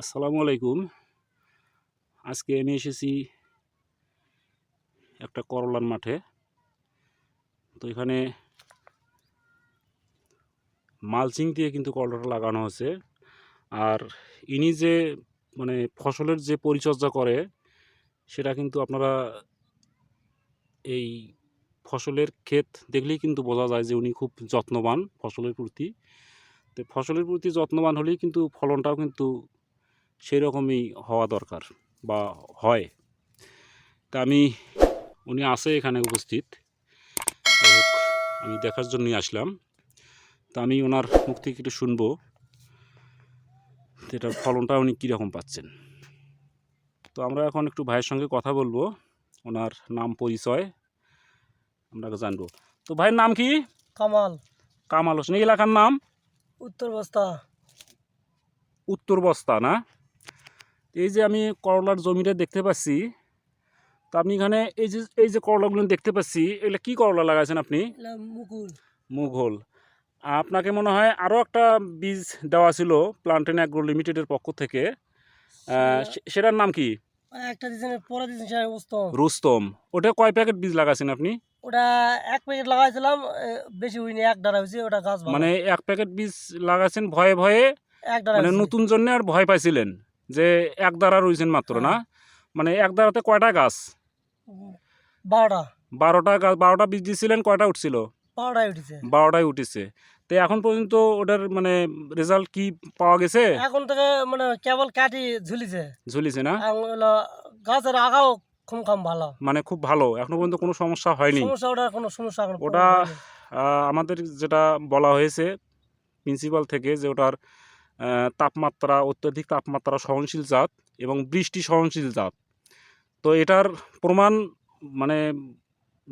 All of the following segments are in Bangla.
আসসালামু আলাইকুম। আজকে আমি এসেছি একটা করলার মাঠে। তো এখানে মালচিং দিয়ে কিন্তু করলাটা লাগানো হয়েছে। আর ইনি যে মানে ফসলের যে পরিচর্যা করে, সেটা কিন্তু আপনারা এই ফসলের ক্ষেত দেখলেই কিন্তু বোঝা যায় যে উনি খুব যত্নবান ফসলের প্রতি। তো ফসলের প্রতি যত্নবান হলেই কিন্তু ফলনটাও কিন্তু সেই রকমই হওয়া দরকার বা হয়। তা আমি, উনি আছে এখানে উপস্থিত। আমি দেখার জন্যই আসলাম। তা আমি ওনার মুখ থেকে একটু শুনব এটার ফলনটা উনি কীরকম পাচ্ছেন। তো আমরা এখন একটু ভাইয়ের সঙ্গে কথা বলব। ওনার নাম, পরিচয়। আমরা জানব। তো ভাইয়ের নাম কি? কামাল। কামাল হোসেন। এই এলাকার নাম? উত্তর বস্তা। উত্তর বস্তা না? এই যে আমি করলার জমিটা দেখতে পাচ্ছি তো আপনি এখানে এই যে এই যে করলাগুলো দেখতে পাচ্ছি এগুলো কি করলা লাগাইছেন আপনি? মুকুল মুঘল। আপনাকে মনে হয় আরও একটা বীজ দেওয়া ছিল প্লান্টেন অ্যাগ্রো লিমিটেডের পক্ষ থেকে। সেটার নাম কি? একটা দিয়েছেন পরে দিয়েছেন সেটা উস্তম রুস্তম ওটা কয় প্যাকেট বীজ লাগাইছেন আপনি? ওটা এক প্যাকেট লাগাইছিলাম বেশি হয়নি এক ডারা হয়েছে ওটা গাছ মানে এক প্যাকেট বীজ লাগাইছেন ভয়ে ভয়ে এক ডারা মানে নতুন জন্য আর ভয় পাইছিলেন যে এক দ্বারা রয়েছেন মাত্র না? মানে এক দ্বারাতে কয়টা গাছ? বারোটা। বারোটা গাছ বারোটা বীজ দিয়েছিলেন কয়টা উঠছিল? বারোটাই উঠেছে। বারোটায় উঠেছে। তো এখন পর্যন্ত ওটার মানে রেজাল্ট কি পাওয়া গেছে? এখন থেকে মানে কেবল কাটি ঝুলিছে। ঝুলিছে না? গাছের আগাও খুব কম ভালো। মানে খুব ভালো। এখনও পর্যন্ত কোনো সমস্যা হয়নি। সমস্যা ওটার কোনো সমস্যা ওটা আমাদের যেটা বলা হয়েছে প্রিন্সিপাল থেকে যে ওটার তাপমাত্রা অত্যধিক তাপমাত্রা সহনশীল জাত এবং বৃষ্টি সহনশীল জাত। তো এটার প্রমাণ মানে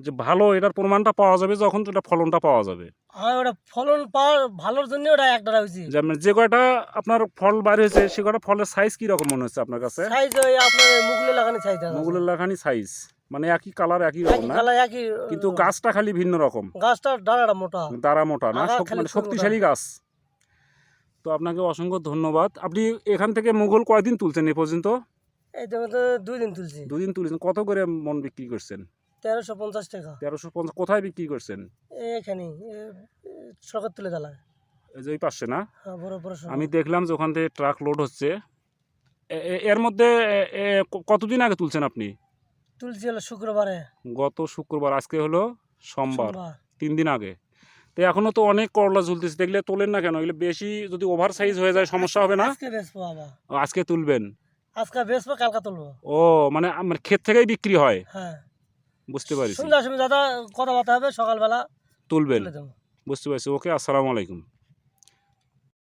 যে ভালো এটার প্রমাণটা পাওয়া যাবে যখন এটা ফলনটা পাওয়া যাবে। আর ওটা ফলন পাওয়ার ভালোর জন্য ওটা এক ডারা হয়েছে। যেমন যে কয়টা আপনার ফল বাইর হয়েছে সে কয়টা ফলের সাইজ কি রকম মনে হচ্ছে আপনার কাছে? সাইজ ওই আপনার মুগলে লাগানো সাইজ মুগুলের লাখানি সাইজ মানে একই কালার একই রকম না? কিন্তু গাছটা খালি ভিন্ন রকম। গাছটা ডানাটা মোটা। দাঁড়া মোটা না? মানে শক্তিশালী গাছ। তো আপনাকে অসংখ্য ধন্যবাদ। আপনি এখান থেকে মুঘল কয়দিন তুলছেন এ পর্যন্ত? এই তো দুই দিন তুলছি। দুদিন তুলেছেন। কত করে মন বিক্রি করছেন? তেরোশো পঞ্চাশ টাকা। তেরোশো পঞ্চাশ কোথায় বিক্রি করছেন? এখানে সরকার তুলে এই যে ওই পাশে না? হ্যাঁ। আমি দেখলাম যে ওখান থেকে ট্রাক লোড হচ্ছে। এর মধ্যে কতদিন আগে তুলছেন আপনি? তুলছি হলো শুক্রবারে। গত শুক্রবার আজকে হলো সোমবার। তিন দিন আগে। তো এখনও তো অনেক করলা ঝুলতেছে দেখলে তোলেন না কেন? এগুলো বেশি যদি ওভার সাইজ হয়ে যায় সমস্যা হবে না? আজকে তুলবেন? আজকে বেচবো কালকা তুলবো। ও মানে আমার ক্ষেত থেকেই বিক্রি হয়? হ্যাঁ। বুঝতে পারি সন্ধ্যার সময় দাদা কথাবার্তা হবে সকালবেলা তুলবেন। তুলে বুঝতে পারছি। ওকে আসসালামু আলাইকুম।